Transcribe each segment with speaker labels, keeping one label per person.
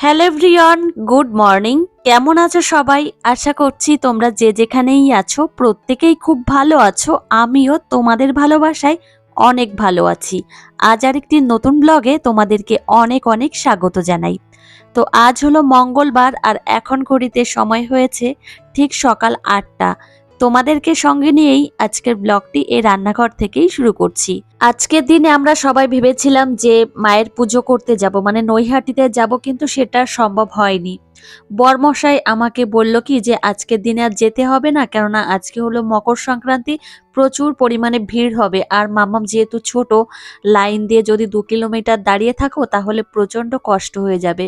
Speaker 1: Hello everyone good morning কেমন আছো সবাই? আশা করছি তোমরা যে যেখানেই আছো, প্রত্যেকেই খুব ভালো আছো। আমিও তোমাদের ভালোবাসায় অনেক ভালো আছি। আজ আর একটি নতুন ব্লগে তোমাদেরকে অনেক অনেক স্বাগত জানাই। তো আজ হলো মঙ্গলবার আর এখন ঘড়িতে সময় হয়েছে ঠিক সকাল আটটা। তোমাদেরকে সঙ্গে নিয়েই আজকের ব্লগটি এই রান্নাঘর থেকেই শুরু করছি। আজকের দিনে আমরা সবাই ভেবেছিলাম যে মায়ের পুজো করতে যাব মানে নৈহাটিতে যাব, কিন্তু সেটা সম্ভব হয়নি। বরমশাই আমাকে বলল কি যে আজকের দিনে আর যেতে হবে না, কেননা আজকে হলো মকর সংক্রান্তি, প্রচুর পরিমাণে ভিড় হবে। আর মামাম যেহেতু ছোট, লাইন দিয়ে যদি দু কিলোমিটার দাঁড়িয়ে থাকো তাহলে প্রচণ্ড কষ্ট হয়ে যাবে।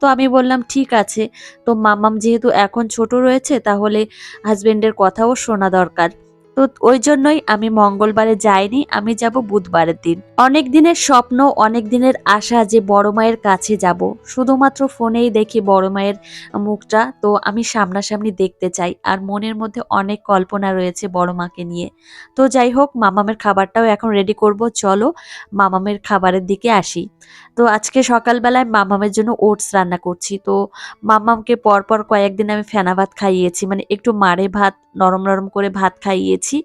Speaker 1: তো আমি বললাম, ঠিক আছে। তো মামাম যেহেতু এখন ছোট রয়েছে, তাহলে হাজবেন্ডের কথাও শোনা দরকার। তো ওই জন্যই আমি মঙ্গলবারে যাইনি, আমি যাব বুধবারের দিন। অনেক দিনের স্বপ্ন, অনেক দিনের আশা যে বড় মায়ের কাছে যাব। শুধুমাত্র ফোনেই দেখি বড় মায়ের মুখটা, তো আমি সামনাসামনি দেখতে চাই। আর মনের মধ্যে অনেক কল্পনা রয়েছে বড় মাকে নিয়ে। তো যাই হোক, মামামের খাবারটাও এখন রেডি করব। চলো, মামামের খাবারের দিকে আসি। তো আজকে সকালবেলায় মামামের জন্য ওটস রান্না করছি। তো মামামকে পরপর কয়েকদিন আমি ফেনা ভাত খাইয়েছি মানে একটু মারে ভাত, নরম নরম করে ভাত খাইয়েছি।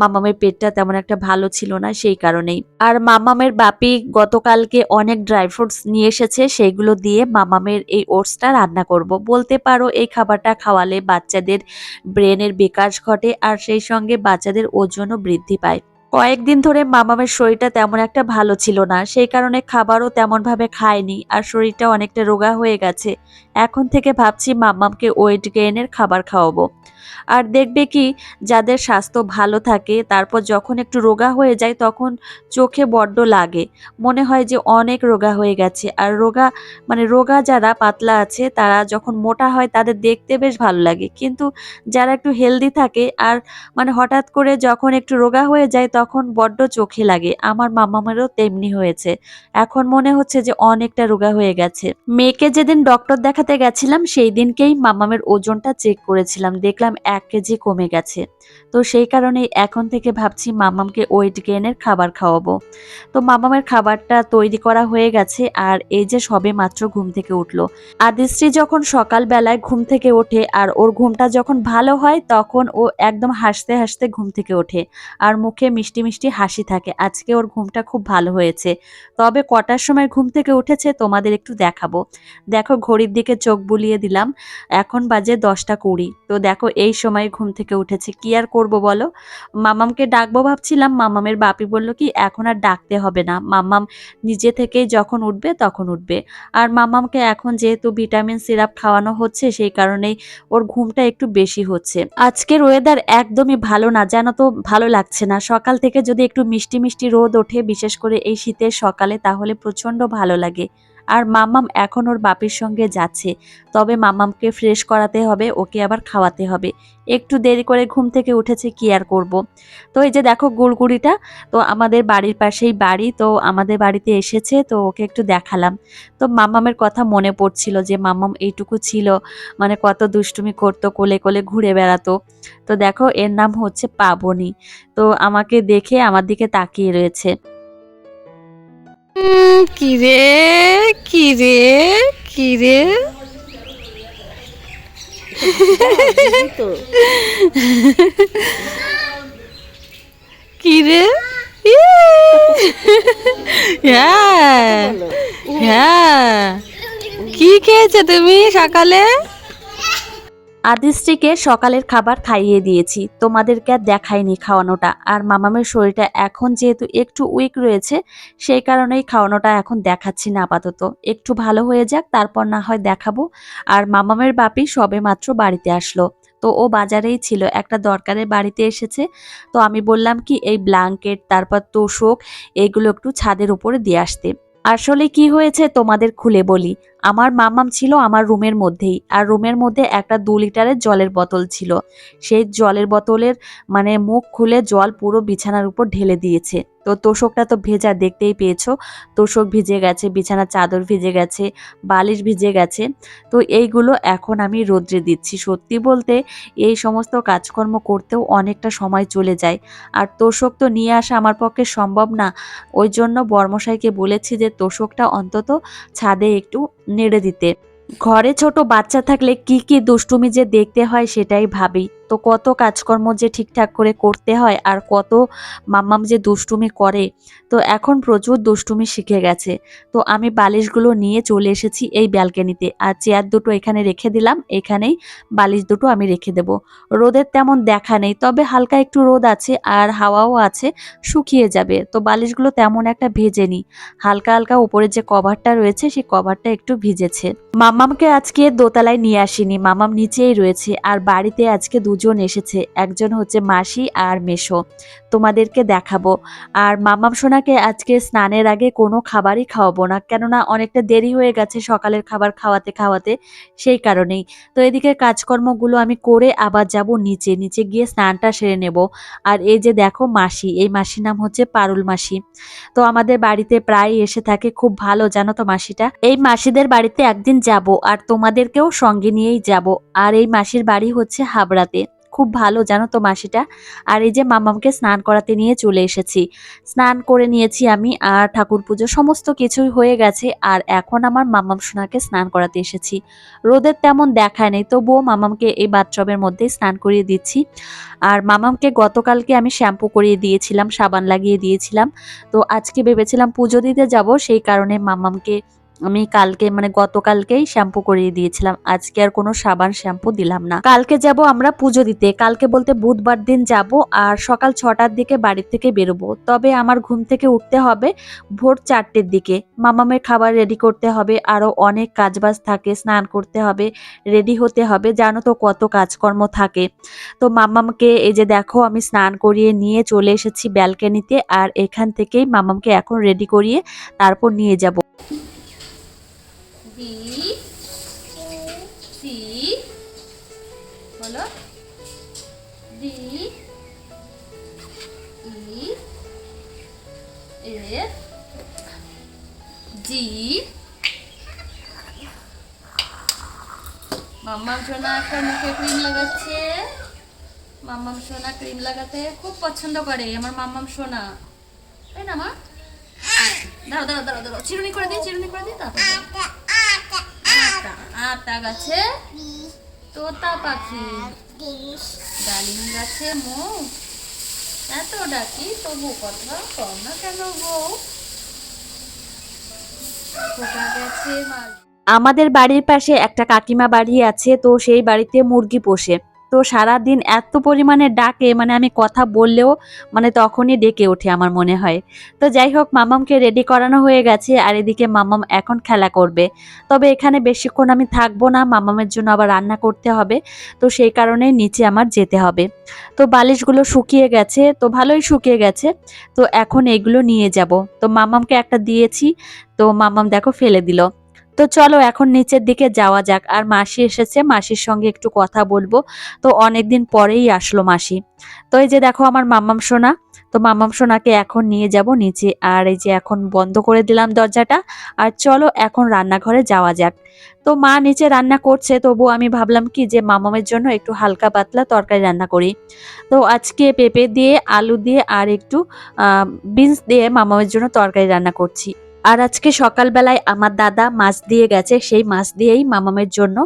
Speaker 1: মামামের পেটটা তেমন একটা ভালো ছিল না সেই কারণেই। আর মামামের বাপি গতকালকে অনেক ড্রাই ফ্রুটস নিয়ে এসেছে, সেইগুলো দিয়ে মামামের এই ওটসটা রান্না করব। বলতে পারো এই খাবারটা খাওয়ালে বাচ্চাদের ব্রেনের বিকাশ ঘটে আর সেই সঙ্গে বাচ্চাদের ওজনও বৃদ্ধি পায়। কয়েকদিন ধরে মামামের শরীরটা তেমন একটা ভালো ছিল না, সেই কারণে খাবারও তেমনভাবে খায়নি আর শরীরটা অনেকটা রোগা হয়ে গেছে। এখন থেকে ভাবছি মামামকে ওয়েট গেইনের খাবার খাওয়াবো। আর দেখবে কি, যাদের স্বাস্থ্য ভালো থাকে, তারপর যখন একটু রোগা হয়ে যায় তখন চোখে বড্ড লাগে। মনে হয় যে অনেক রোগা হয়ে গেছে। আর রোগা মানে রোগা যারা পাতলা আছে, তারা যখন মোটা হয় তাদের দেখতে বেশ ভালো লাগে। কিন্তু যারা একটু হেলদি থাকে, আর মানে হঠাৎ করে যখন একটু রোগা হয়ে যায় তখন বড্ড চোখে লাগে। আমার মামামেরও তেমনি হয়েছে। এখন মনে হচ্ছে যে অনেকটা রোগা হয়ে গেছে। মেয়েকে যেদিন ডক্টর দেখাতে গেছিলাম, সেই দিনকেই মামামের ওজনটা চেক করেছিলাম। দেখলাম এক কেজি কমে গেছে। তো সেই কারণে এখন থেকে ভাবছি মামামকে ওয়েট গেইনের খাবার খাওয়াবো। তো মামামের খাবারটা তৈরি করা হয়ে গেছে আর এই যে সবে মাত্র ঘুম থেকে উঠল। আদিশ্রী যখন সকালবেলায় ঘুম থেকে ওঠে আর ওর ঘুমটা যখন ভালো হয়, তখন ও একদম হাসতে হাসতে ঘুম থেকে ওঠে। আর মুখে মিষ্টি মিষ্টি হাসি থাকে। আজকে ওর ঘুমটা খুব ভালো হয়েছে। তবে কটার সময় ঘুম থেকে উঠেছে তোমাদের একটু দেখাবো। দেখো ঘড়ির দিকে চোখ বুলিয়ে দিলাম। এখন বাজে দশটা কুড়ি। তো দেখো এই সময় ঘুম থেকে উঠেছে। কি আর করব বলো? মামামকে ডাকবো ভাবছিলাম। মামামের বাপি বলল কি, এখন আর ডাকতে হবে না। মামাম নিজে থেকেই যখন উঠবে তখন উঠবে। আর মামামকে এখন যেহেতু ভিটামিন সিরাপ খাওয়ানো হচ্ছে, সেই কারণেই ওর ঘুমটা একটু বেশি হচ্ছে। আজকের ওয়েদার একদমই ভালো না। জানো তো, ভালো লাগছে না। সকাল থেকে যদি একটু মিষ্টি মিষ্টি রোদ ওঠে, বিশেষ করে এই শীতের সকালে, তাহলে প্রচণ্ড ভালো লাগে। আর মাম্মাম এখন ওর বাপির সঙ্গে যাচ্ছে। তবে মামামকে ফ্রেশ করাতে হবে, ওকে আবার খাওয়াতে হবে। একটু দেরি করে ঘুম থেকে উঠেছে, কি আর করব। তো এই যে দেখো গুড়গুড়িটা তো আমাদের বাড়ির পাশেই বাড়ি, তো আমাদের বাড়িতে এসেছে, তো ওকে একটু দেখালাম। তো মাম্মামের কথা মনে পড়ছিল যে মাম্মাম এইটুকু ছিল মানে কত দুষ্টুমি করতো, কোলে কোলে ঘুরে বেড়াতো। তো দেখো এর নাম হচ্ছে পাবনি। তো আমাকে দেখে আমার দিকে তাকিয়ে রয়েছে।
Speaker 2: কিরে কিরে কিরে কিরে ইয়ে। হ্যাঁ হ্যাঁ। কি খেয়েছো তুমি সকালে?
Speaker 1: আদিশ্রীকে সকালের খাবার খাইয়ে দিয়েছি। তোমাদেরকে আর দেখাইনি খাওয়ানোটা। আর মামামের শরীরটা এখন যেহেতু একটু উইক রয়েছে, সেই কারণেই খাওয়ানোটা এখন দেখাচ্ছি না আপাতত। একটু ভালো হয়ে যাক, তারপর না হয় দেখাবো। আর মামামের বাপি সবে মাত্র বাড়িতে আসলো। তো ও বাজারেই ছিল, একটা দরকারে বাড়িতে এসেছে। তো আমি বললাম কি, এই ব্ল্যাঙ্কেট তারপর তোষক, এগুলো একটু ছাদের উপরে দিয়ে আসতে। আসলে কি হয়েছে তোমাদের খুলে বলি। আমার মামাম ছিল আমার রুমের মধ্যেই, আর রুমের মধ্যে একটা দু লিটারের জলের বোতল ছিল। সেই জলের বোতলের মানে মুখ খুলে জল পুরো বিছানার উপর ঢেলে দিয়েছে। তো তোষকটা তো ভেজা, দেখতেই পেয়েছ? তোষক ভিজে গেছে, বিছানার চাদর ভিজে গেছে, বালিশ ভিজে গেছে। তো এইগুলো এখন আমি রোদ্রে দিচ্ছি। সত্যি বলতে এই সমস্ত কাজকর্ম করতেও অনেকটা সময় চলে যায়। আর তোষক তো নিয়ে আসা আমার পক্ষে সম্ভব না। ওই জন্য বর্মশাইকে বলেছি যে তোষকটা অন্তত ছাদে একটু নেড়ে দিতে। ঘরে ছোট বাচ্চা থাকলে কি কি দুষ্টুমি যে দেখতে হয় সেটাই ভাবি। তো কত কাজকর্ম যে ঠিকঠাক করে করতে হয় আর কত মাম্মাম যে দুষ্টুমি করে। তো এখন প্রচুর দুষ্টুমি শিখে গেছে। তো আমি বালিশগুলো নিয়ে চলে এসেছি এই ব্যালকনিতে। আর চেয়ার দুটো এখানে রেখে দিলাম, এখানেই বালিশ দুটো আমি রেখে দেব। রোদের তেমন দেখা নেই, তবে হালকা একটু রোদ আছে আর হাওয়াও আছে, শুকিয়ে যাবে। তো বালিশগুলো তেমন একটা ভেজেনি। হালকা হালকা উপরে যে কভারটা রয়েছে, সেই কভারটা একটু ভিজেছে। মামামকে আজকে দোতলায় নিয়ে আসিনি মামাম নিচেই রয়েছে। আর বাড়িতে আজকে দুজন এসেছে, একজন হচ্ছে মাসি আর মেশো তোমাদেরকে দেখাবো। আর মামাম সোনাকে আজকে স্নানের আগে কোনো খাবারই খাওয়াবো না, কেননা অনেকটা দেরি হয়ে গেছে সকালের খাবার খাওয়াতে খাওয়াতে, সেই কারণেই। তো এদিকে কাজকর্মগুলো আমি করে আবার যাব নিচে নিচে গিয়ে স্নানটা সেরে নেব। আর এই যে দেখো মাসি, এই মাসির নাম হচ্ছে পারুল মাসি। তো আমাদের বাড়িতে প্রায় এসে থাকে খুব ভালো, জানো তো মাসিটা? এই মাসিদের বাড়িতে একদিন যাব আর তোমাদেরকেও সঙ্গে নিয়েই যাব। আর এই মাসির বাড়ি হচ্ছে হাবড়াতে। খুব ভালো, জানো তো মাসিটা? আর এই যে মামামকে স্নান করাতে নিয়ে চলে এসেছি। স্নান করে নিয়েছি আমি, আর ঠাকুর পুজো সমস্ত কিছুই হয়ে গেছে, আর এখন আমার মামাম সোনাকে স্নান করাতে এসেছি। রোদের তেমন দেখায় নেই, তবুও মামামকে এই বাথটবের মধ্যেই স্নান করিয়ে দিচ্ছি। আর মামামকে গতকালকে আমি শ্যাম্পু করিয়ে দিয়েছিলাম, সাবান লাগিয়ে দিয়েছিলাম। তো আজকে ভেবেছিলাম পুজো দিতে যাব, সেই কারণে মামামকে আমি কালকে মানে গতকালকেই শ্যাম্পু করিয়ে দিয়েছিলাম। আজকে আর কোনো সাবান শ্যাম্পু দিলাম না। কালকে যাব আমরা পুজো দিতে। কালকে বলতে বুধবার দিন যাব আর সকাল ছটার দিকে বাড়ির থেকে বেরোবো। তবে আমার ঘুম থেকে উঠতে হবে ভোর চারটের দিকে। মামামের খাবার রেডি করতে হবে। আরও অনেক কাজবাজ থাকে, স্নান করতে হবে, রেডি হতে হবে। জানো তো কত কাজকর্ম থাকে। তো মামামকে এই যে দেখো, আমি স্নান করিয়ে নিয়ে চলে এসেছি ব্যালকনিতে। আর এখান থেকেই মামামকে এখন রেডি করিয়ে তারপর নিয়ে যাব।
Speaker 2: ডি সি বলো। ডি ই এফ জি মাম্মাম সোনা একটা মুখে ক্রিম লাগাচ্ছে। মাম্মাম সোনা ক্রিম লাগাতে খুব পছন্দ করে, আমার মাম্মাম সোনা। তাই না, মা? দাঁড়াও দাঁড়াও দাঁড়াও দাঁড়াও, চিরুনি করে দিই, চিরুনি করে দিই, তারপর আটা গাছে, তোতা পাখি। ডালিম গাছে মো। এত ডাকি, তবু কথা কম না কেন গো?
Speaker 1: আমাদের বাড়ির পাশে একটা কাকিমা বাড়ি আছে, তো সেই বাড়িতে মুরগি পোষে। তো সারা দিন এত পরিমাণে ডাকে মানে আমি কথা বললেও মানে তখনই ডেকে ওঠে আমার মনে হয়। তো যাই হোক, মামামকে রেডি করানো হয়ে গেছে আর এদিকে মামাম এখন খেলা করবে। তবে এখানে বেশিক্ষণ আমি থাকব না, মামামের জন্য আবার রান্না করতে হবে। তো সেই কারণে নিচে আমার যেতে হবে। তো বালিশগুলো শুকিয়ে গেছে, তো ভালোই শুকিয়ে গেছে। তো এখন এগুলো নিয়ে যাব। তো মামামকে একটা দিয়েছি, তো মামাম দেখো ফেলে দিল। তো চলো এখন নিচের দিকে যাওয়া যাক। আর মাসি এসেছে, মাসির সঙ্গে একটু কথা বলব। তো অনেকদিন পরেই আসলো মাসি। তো এই যে দেখো আমার মাম্মাম সোনা, তো মাম্মাম সোনাকে এখন নিয়ে যাব নিচে। আর এই যে এখন বন্ধ করে দিলাম দরজাটা। আর চলো এখন রান্নাঘরে যাওয়া যাক। তো মা নিচে রান্না করছে, তবু আমি ভাবলাম কি যে মামামের জন্য একটু হালকা পাতলা তরকারি রান্না করি। তো আজকে পেঁপে দিয়ে, আলু দিয়ে আর একটু বিনস দিয়ে মামামের জন্য তরকারি রান্না করছি। আর আজকে সকালবেলায় আমার দাদা মাছ দিয়ে গেছে, সেই মাছ দিয়েই মামামের জন্য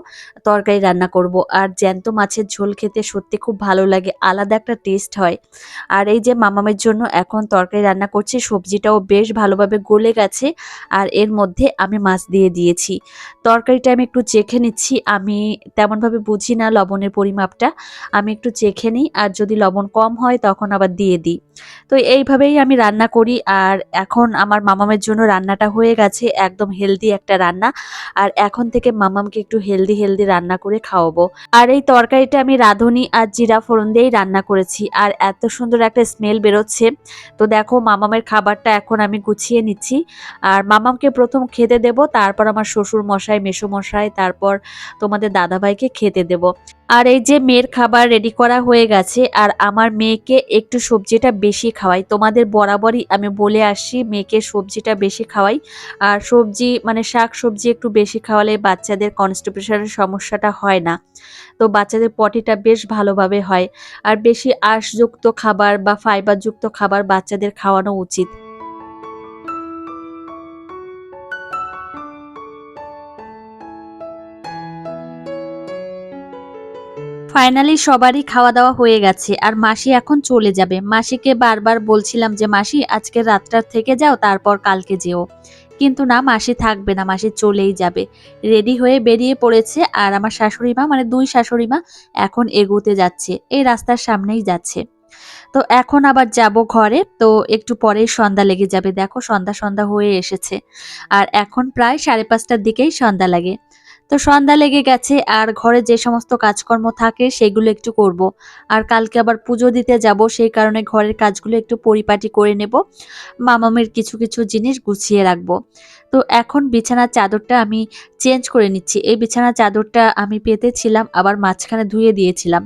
Speaker 1: তরকারি রান্না করব। আর জ্যান্ত মাছের ঝোল খেতে সত্যি খুব ভালো লাগে, আলাদা একটা টেস্ট হয়। আর এই যে মামামের জন্য এখন তরকারি রান্না করছি, সবজিটাও বেশ ভালোভাবে গলে গেছে আর এর মধ্যে আমি মাছ দিয়ে দিয়েছি। তরকারিটা আমি একটু চেখে নিচ্ছি, আমি তেমনভাবে বুঝি না লবণের পরিমাপটা, আমি একটু চেখে নিই আর যদি লবণ কম হয় তখন আবার দিয়ে দিই। তো এইভাবেই আমি রান্না করি আর এখন আমার মামামের জন্য রান্নাটা হয়ে গেছে, একদম হেলদি একটা রান্না। আর এখন থেকে মামামকে একটু হেলদি হেলদি রান্না করে খাওয়াবো। আর এই তরকারিটা আমি রাঁধুনি আর জিরা ফোড়ন দিয়েই রান্না করেছি। আর এত সুন্দর একটা স্মেল বেরোচ্ছে। তো দেখো, মামামের খাবারটা এখন আমি গুছিয়ে নিচ্ছি। আর মামামকে প্রথম খেতে দেব, তারপর আমার শ্বশুর মশাই মেসো মশাই তারপর তোমাদের দাদাভাইকে খেতে দেব। আর এই যে মেয়ের খাবার রেডি করা হয়ে গেছে, আর আমার মেয়েকে একটু সবজিটা বেশি খাওয়াই। তোমাদের বরাবরই আমি বলে আসি মেয়েকে সবজিটা বেশি খাওয়াই। আর সবজি মানে শাক সবজি একটু বেশি খাওয়ালে বাচ্চাদের কনস্টিপেশনের সমস্যাটা হয় না। তো বাচ্চাদের পটিটা বেশ ভালোভাবে হয়। আর বেশি আঁশযুক্ত খাবার বা ফাইবারযুক্ত খাবার বাচ্চাদের খাওয়ানো উচিত। ফাইনালি সবারই খাওয়া দাওয়া হয়ে গেছে আর মাসি এখন চলে যাবে। মাসিকে বারবার বলছিলাম যে, মাসি, আজকে রাতটা থেকে যাও, তারপর কালকে যেও। কিন্তু না, মাসি থাকবে না, মাসি চলেই যাবে। রেডি হয়ে বেরিয়ে পড়েছে আর আমার শাশুড়ি মা মানে দুই শাশুড়ি মা, এখন এগোতে যাচ্ছে, এই রাস্তার সামনেই যাচ্ছে। তো এখন আবার যাব ঘরে, তো একটু পরেই সন্ধ্যা লেগে যাবে। দেখো, সন্ধ্যা সন্ধ্যা হয়ে এসেছে। আর এখন প্রায় সাড়ে পাঁচটার দিকেই সন্ধ্যা লাগে। তো সন্ধ্যা লেগে গেছে, আর ঘরে যে সমস্ত কাজকর্ম থাকে সেগুলো একটু করব। আর কালকে আবার পুজো দিতে যাব, সেই কারণে ঘরের কাজগুলো একটু পরিপাটি করে নেব। মামামের কিছু কিছু জিনিস গুছিয়ে রাখব। তো এখন বিছানার চাদরটা আমি চেঞ্জ করে নিচ্ছি। এই বিছানার চাদরটা আমি পেতেছিলাম আবার মাঝখানে ধুয়ে দিয়েছিলাম।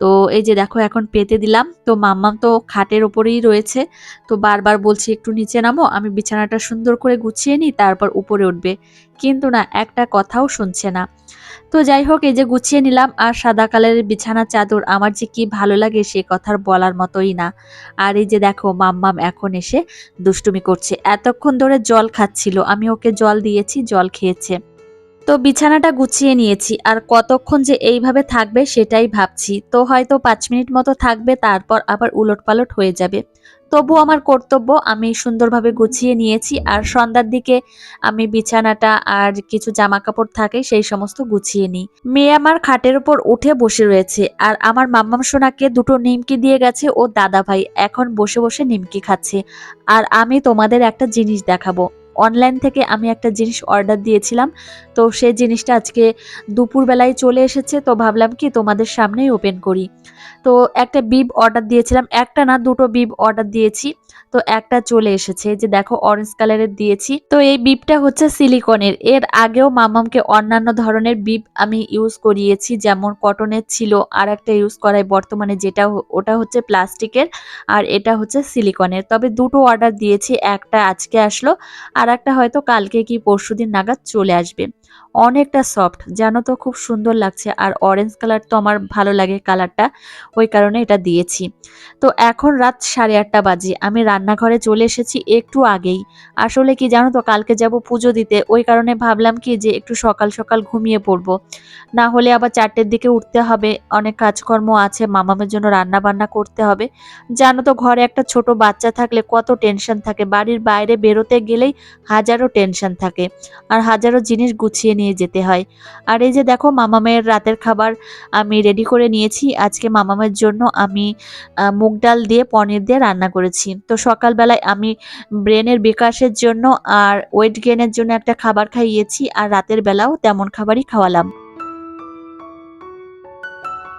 Speaker 1: তো এই যে দেখো, এখন পেতে দিলাম। তো মাম্মাম তো খাটের ওপরেই রয়েছে। তো বারবার বলছি, একটু নিচে নামো, আমি বিছানাটা সুন্দর করে গুছিয়ে নিই, তারপর উপরে উঠবে। কিন্তু না, একটা কথাও শুনছে না। তো যাই হোক, এই যে গুছিয়ে নিলাম আর সাদা কালারের বিছানা চাদর, আমার যে কি ভালো লাগে সে কথার বলার মতোই না। আর এই যে দেখো, মাম্মাম এখন এসে দুষ্টুমি করছে। এতক্ষণ ধরে জল খাচ্ছিল, আমি ওকে জল দিয়েছি, জল খেয়েছে। তো বিছানাটা গুছিয়ে নিয়েছি, আর কতক্ষণ যে এইভাবে থাকবে সেটাই ভাবছি। তো হয়তো পাঁচ মিনিট মতো থাকবে, তারপর আবার উলট পালট হয়ে যাবে। তবু আমার কর্তব্য, আমি সুন্দরভাবে গুছিয়ে নিয়েছি। আর সন্ধ্যার দিকে আমি বিছানাটা আর কিছু জামা কাপড় থাকে, সেই সমস্ত গুছিয়ে নিই। মেয়ে আমার খাটের উপর উঠে বসে রয়েছে। আর আমার মাম্মাম সোনাকে দুটো নিমকি দিয়ে গেছে ও দাদা ভাই এখন বসে বসে নিমকি খাচ্ছে। আর আমি তোমাদের একটা জিনিস দেখাবো। অনলাইন থেকে আমি একটা জিনিস অর্ডার দিয়েছিলাম। তো সেই জিনিসটা আজকে দুপুরবেলায় চলে এসেছে। তো ভাবলাম কি তোমাদের সামনেই ওপেন করি। তো একটা বিব অর্ডার দিয়েছিলাম। একটা না, দুটো বিব অর্ডার দিয়েছি। তো একটা চলে এসেছে। যে দেখো অরেঞ্জ কালারের দিয়েছি। তো এই বিবটা হচ্ছে সিলিকনের এর আগেও মামামকে অন্যান্য ধরনের বিব আমি ইউজ করিয়েছি। যেমন কটনের ছিল আর একটা ইউজ করাই বর্তমানে যেটা ওটা হচ্ছে প্লাস্টিকের আর এটা হচ্ছে সিলিকনের তবে দুটো অর্ডার দিয়েছি। একটা আজকে আসলো, আর একটা হয়তো কালকে কি পরশুদিন নাগাদ চলে আসবে। অনেকটা সফট জানো তো খুব সুন্দর লাগছে। আর অরেঞ্জ কালার তো আমার ভালো লাগে কালারটা ওই কারণে এটা দিয়েছি। তো এখন রাত সাড়ে আটটা বাজে, আমি রান্নাঘরে চলে এসেছি একটু আগেই। আসলে কি জানো তো, কালকে যাব পুজো দিতে, ওই কারণে ভাবলাম কি যে একটু সকাল সকাল ঘুমিয়ে পড়ব। না হলে আবার চারটের দিকে উঠতে হবে, অনেক কাজকর্ম আছে, মামামের জন্য রান্না বান্না করতে হবে। জানো তো, ঘরে একটা ছোট বাচ্চা থাকলে কত টেনশন থাকে, বাড়ির বাইরে বেরোতে গেলেই হাজারো টেনশন থাকে আর হাজারো জিনিস গুছিয়ে নিয়ে যেতে হয়। আর এই যে দেখো মামামের রাতের খাবার আমি রেডি করে নিয়েছি। আজকে মামামের জন্য আমি মুগ ডাল দিয়ে পনির দিয়ে রান্না করেছি। তো সকালবেলায় আমি ব্রেনের বিকাশের জন্য আর ওয়েট গেনের জন্য একটা খাবার খাইয়েছি আর রাতের বেলাও তেমন খাবারই খাওয়ালাম।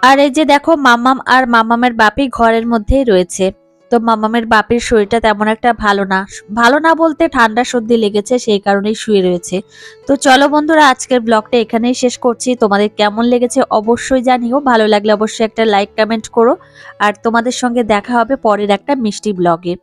Speaker 1: আর এই যে দেখো মামাম আর মামামের বাপি ঘরের মধ্যেই রয়েছে। তো মামামের বাপের শরীরটা তেমন একটা ভালো না। ভালো না বলতে ঠান্ডা সর্দি লেগেছে, সেই কারণেই শুয়ে রয়েছে। তো চলো বন্ধুরা, আজকের ব্লগটা এখানেই শেষ করছি। তোমাদের কেমন লেগেছে অবশ্যই জানিও। ভালো লাগলে অবশ্যই একটা লাইক, কমেন্ট করো। আর তোমাদের সঙ্গে দেখা হবে পরের একটা মিষ্টি ব্লগে।